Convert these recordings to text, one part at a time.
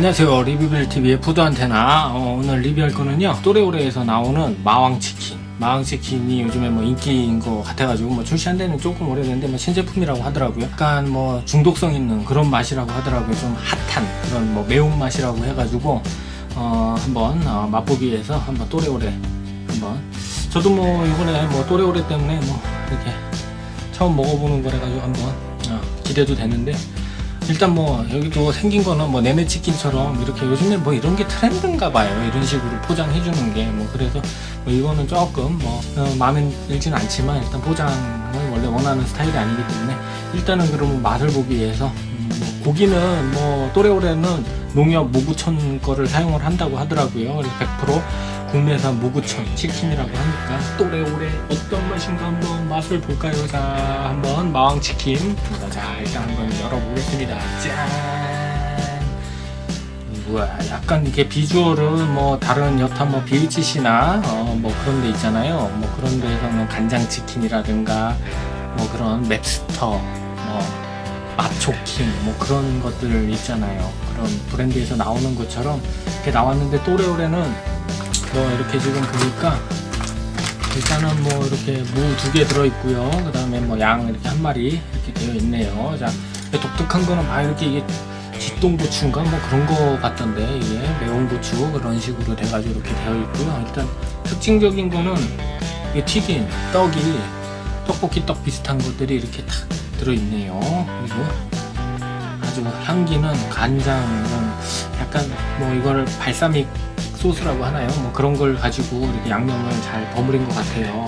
안녕하세요. 리뷰빌TV의 푸드한테나. 어, 오늘 리뷰할 거는요. 또레오레에서 나오는 마왕치킨. 마왕치킨이 요즘에 뭐 인기인 것 같아가지고 뭐 출시한 데는 조금 오래됐는데 뭐 신제품이라고 하더라고요. 약간 뭐 중독성 있는 그런 맛이라고 하더라고요. 좀 핫한 그런 뭐 매운맛이라고 해가지고 어, 한번 어, 맛보기 위해서 한번 또레오레 한번. 저도 뭐 이번에 뭐 또레오레 때문에 뭐 이렇게 처음 먹어보는 거래가지고 한번 어, 기대도 되는데 일단 뭐 여기도 생긴 거는 뭐 내내 치킨처럼 이렇게 요즘에 뭐 이런 게 트렌드인가 봐요. 이런 식으로 포장해 주는 게. 뭐 그래서 뭐 이거는 조금 뭐 어, 마음에 들지는 않지만 일단 포장을 원래 원하는 스타일이 아니기 때문에 일단은 그러면 맛을 보기 위해서 음, 뭐 고기는 뭐 또래오래는 농협 무구천 거를 사용을 한다고 하더라고요 그래서 100% 국내산 무구천 치킨이라고 하니까 또래오래 어떤 맛인가 한번 맛을 볼까요? 자, 한번 마왕치킨. 자, 일단 한번 열어보겠습니다. 짠! 뭐야, 약간 이게 비주얼은 뭐 다른 여타 뭐 BHC나 어, 뭐 그런 데 있잖아요. 뭐 그런 데에서는 간장치킨이라든가 뭐 그런 맵스터, 뭐 마초킹 뭐 그런 것들 있잖아요. 그런 브랜드에서 나오는 것처럼 이렇게 나왔는데 또래오래는 뭐 이렇게 지금 보니까 일단은 뭐 이렇게 무 두 개 들어있고요. 그 다음에 뭐 양 이렇게 한 마리 이렇게 되어 있네요. 자, 독특한 거는 막 이렇게 이게 뒷동고추인가 뭐 그런 거 같던데 이게 매운 고추 그런 식으로 돼가지고 이렇게 되어 있고요. 일단 특징적인 거는 이게 튀긴 떡이 떡볶이 떡 비슷한 것들이 이렇게 탁 들어있네요. 그리고 아주 향기는 간장 이런 약간 뭐 이거를 발사믹 소스라고 하나요? 뭐 그런 걸 가지고 이렇게 양념을 잘 버무린 것 같아요.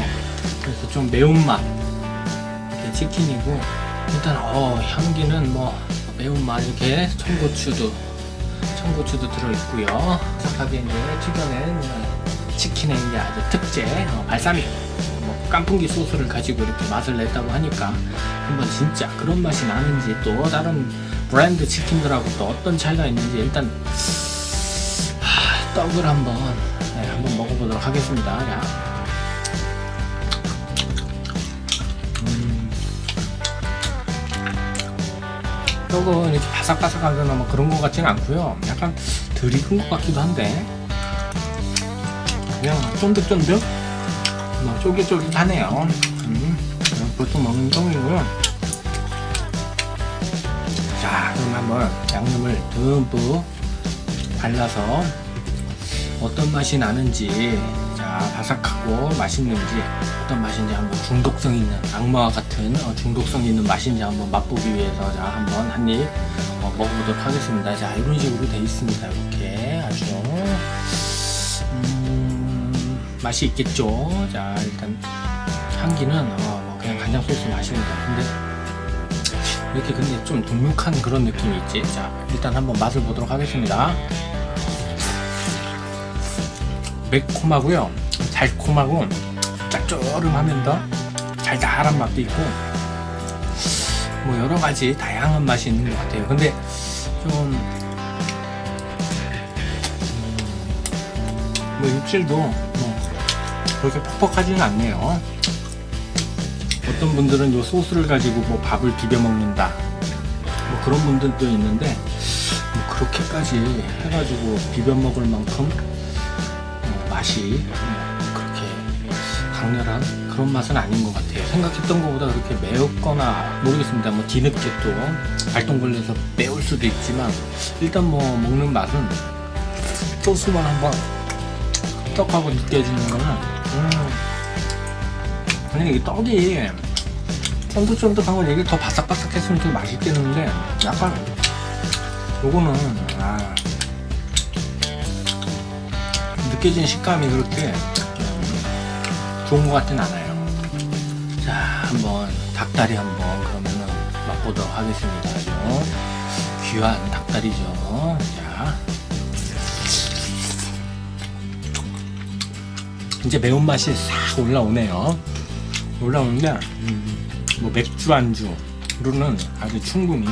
그래서 좀 매운맛 이렇게 치킨이고 일단 어 향기는 뭐 매운맛 이렇게 청고추도 청고추도 들어있고요. 착하게 이제 튀겨낸 치킨의 이제 아주 특제 어, 발사믹 뭐 깐풍기 소스를 가지고 이렇게 맛을 냈다고 하니까 한번 진짜 그런 맛이 나는지 또 다른 브랜드 치킨들하고 또 어떤 차이가 있는지 일단 하, 떡을 한번 네, 한번 먹어보도록 하겠습니다. 자. 음. 떡은 이렇게 바삭바삭하거나 뭐 그런 것 같지는 않고요. 약간 덜 익은 것 같기도 한데 그냥 쫀득쫀득 뭐 쫄깃쫄깃하네요. 음, 보통 먹는 떡이고요. 한번 양념을 듬뿍 발라서 어떤 맛이 나는지, 자, 바삭하고 맛있는지, 어떤 맛인지 한번 중독성 있는, 악마와 같은 어, 중독성 있는 맛인지 한번 맛보기 위해서 자, 한번 한입 어, 먹어보도록 하겠습니다. 자, 이런 식으로 돼 있습니다. 이렇게 아주. 음, 맛이 있겠죠. 자, 일단 향기는 어, 뭐 그냥 간장 소스 맛입니다. 근데 이렇게 근데 좀 눅눅한 그런 느낌이 있지. 자, 일단 한번 맛을 보도록 하겠습니다. 매콤하고요. 달콤하고 짭조름하면서 달달한 맛도 있고 뭐 여러 가지 다양한 맛이 있는 것 같아요. 근데 좀 음, 뭐 육질도 뭐 그렇게 퍽퍽하지는 않네요. 어떤 분들은 요 소스를 가지고 뭐 밥을 비벼 먹는다. 뭐 그런 분들도 있는데 뭐 그렇게까지 해가지고 비벼 먹을 만큼 어, 맛이 뭐 그렇게 강렬한 그런 맛은 아닌 것 같아요. 생각했던 것보다 그렇게 매웠거나 모르겠습니다. 뭐 뒤늦게 또 발동 걸려서 매울 수도 있지만 일단 뭐 먹는 맛은 소스만 한번 떡하고 느껴지는 거는 음, 아니 이 떡이 쫀득쫀득한 건 이게 더 바삭바삭했으면 더 맛있겠는데 약간 요거는 아, 느껴지는 식감이 그렇게 음, 좋은 것 같진 않아요. 자 한번 닭다리 한번 그러면은 맛보도록 하겠습니다. 아주 귀한 닭다리죠. 자. 이제 매운맛이 싹 올라오네요 올라오는데 음, 뭐 맥주 안주로는 아주 충분히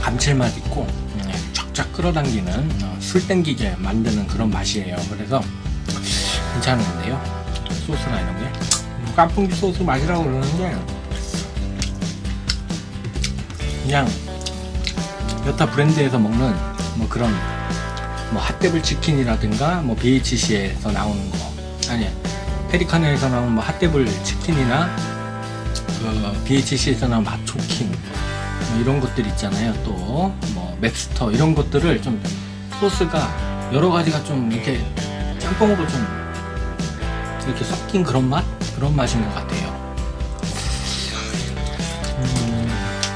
감칠맛 있고 음, 쫙쫙 끌어당기는 어, 술 땡기게 만드는 그런 맛이에요. 그래서 괜찮은데요? 소스나 이런 게? 음, 깐풍기 소스 맛이라고 그러는데 그냥 여타 브랜드에서 먹는 뭐 그런 뭐 핫데블 치킨이라든가 뭐 BHC에서 나오는 거. 아니 페리카네에서 나오는 뭐 핫데블 치킨이나 그 BHC에서 나오는 마초킹 뭐 이런 것들 있잖아요 또 뭐 맵스터 이런 것들을 좀 소스가 여러 가지가 좀 이렇게 짬뽕으로 좀 이렇게 섞인 그런 맛 그런 맛인 것 같아요. 음,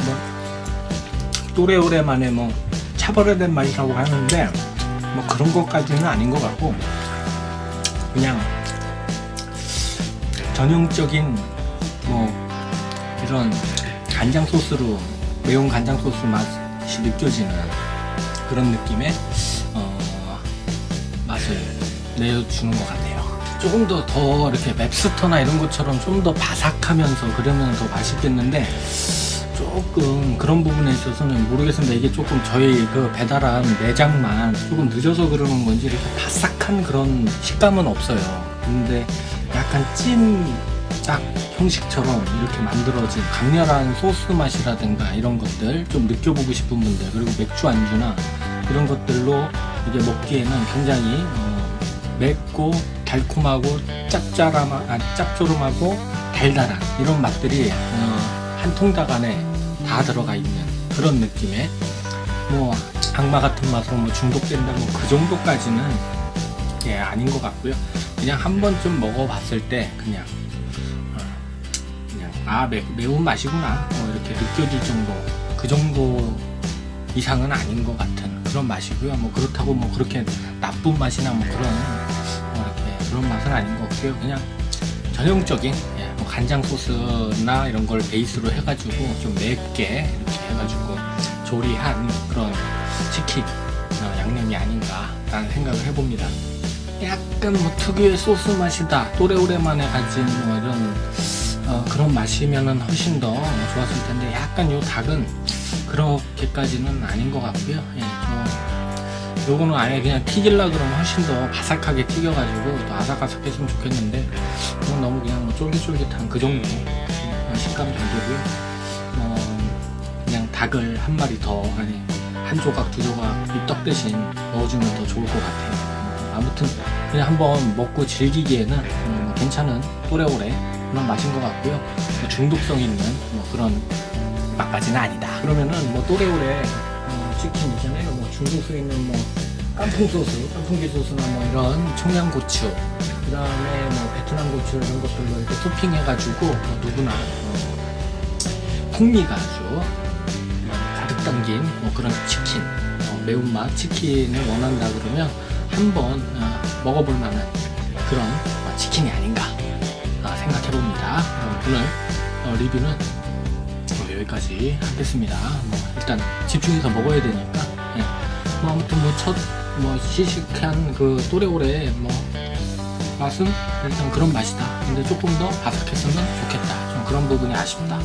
뭐 또래오래만에 뭐 차버려된 맛이라고 하는데 뭐 그런 것까지는 아닌 것 같고 그냥 전형적인 뭐 이런 간장 소스로 매운 간장 소스 맛이 느껴지는 그런 느낌의 어, 맛을 내주는 것 같아요. 조금 더 더 이렇게 맵스터나 이런 것처럼 좀 더 바삭하면서 그러면 더 맛있겠는데 조금 그런 부분에 있어서는 모르겠습니다. 이게 조금 저희 그 배달한 내장만 조금 늦어서 그러는 건지 이렇게 바삭한 그런 식감은 없어요. 근데 약간 찜닭 형식처럼 이렇게 만들어진 강렬한 소스 맛이라든가 이런 것들 좀 느껴보고 싶은 분들 그리고 맥주 안주나 이런 것들로 이게 먹기에는 굉장히 어, 맵고 달콤하고 짭짤함, 아, 짭조름하고 달달한 이런 맛들이 어, 한 통닭 안에 다 들어가 있는 그런 느낌의 뭐 악마 같은 맛으로 뭐 중독된다 뭐 그 정도까지는 예 아닌 것 같고요. 그냥 한 번쯤 먹어봤을 때 그냥 어, 그냥 아 매, 매운 맛이구나 뭐 이렇게 느껴질 정도 그 정도 이상은 아닌 것 같은 그런 맛이고요. 뭐 그렇다고 뭐 그렇게 나쁜 맛이나 뭐 그런 뭐 이렇게 그런 맛은 아닌 것 같고요. 그냥 전형적인 예, 뭐 간장 소스나 이런 걸 베이스로 해가지고 좀 맵게 이렇게 해가지고 조리한 그런 치킨 어, 양념이 아닌가라는 생각을 해봅니다. 약간 뭐 특유의 소스 맛이다. 또래오래만에 가진 뭐 이런 어, 그런 맛이면은 훨씬 더 좋았을 텐데 약간 요 닭은 그렇게까지는 아닌 것 같고요. 예, 좀 요거는 아예 그냥 튀길라 그러면 훨씬 더 바삭하게 튀겨가지고 또 아삭아삭했으면 좋겠는데 이건 너무 그냥 뭐 쫄깃쫄깃한 그 정도 어, 식감 정도고요. 어, 그냥 닭을 한 마리 더 아니 한 조각 두 조각 이 떡 대신 넣어주면 더 좋을 것 같아요. 어, 아무튼 그냥 한번 먹고 즐기기에는 음, 괜찮은 오래오래 그런 맛인 것 같고요. 뭐 중독성 있는 뭐 그런 맛까지는 아니다. 그러면은 뭐 또래오래 어, 치킨 있잖아요. 뭐 중독성 있는 뭐 깐풍 소스, 깐풍기 소스나 뭐 이런 청양고추, 그 다음에 뭐 베트남 고추 이런 것들로 이렇게 토핑해가지고 뭐 누구나 어, 풍미가 아주 어, 가득 담긴 뭐 그런 치킨, 어, 매운맛 치킨을 원한다 그러면 한번 어, 먹어볼 만한 그런 어, 치킨이 아닌가 어, 생각해 봅니다. 그럼 오늘 어, 리뷰는 어, 여기까지 하겠습니다. 뭐 일단 집중해서 먹어야 되니까. 예. 뭐 아무튼 뭐첫 뭐 시식한 그 또래오래 뭐 맛은 일단 그런 맛이다. 근데 조금 더 바삭했으면 좋겠다. 좀 그런 부분이 아쉽다.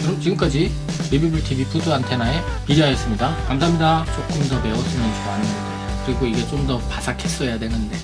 그럼 지금까지 리뷰블 TV 푸드 안테나의 비자였습니다. 감사합니다. 조금 더 매웠으면 좋았는데 그리고 이게 좀 더 바삭했어야 되는데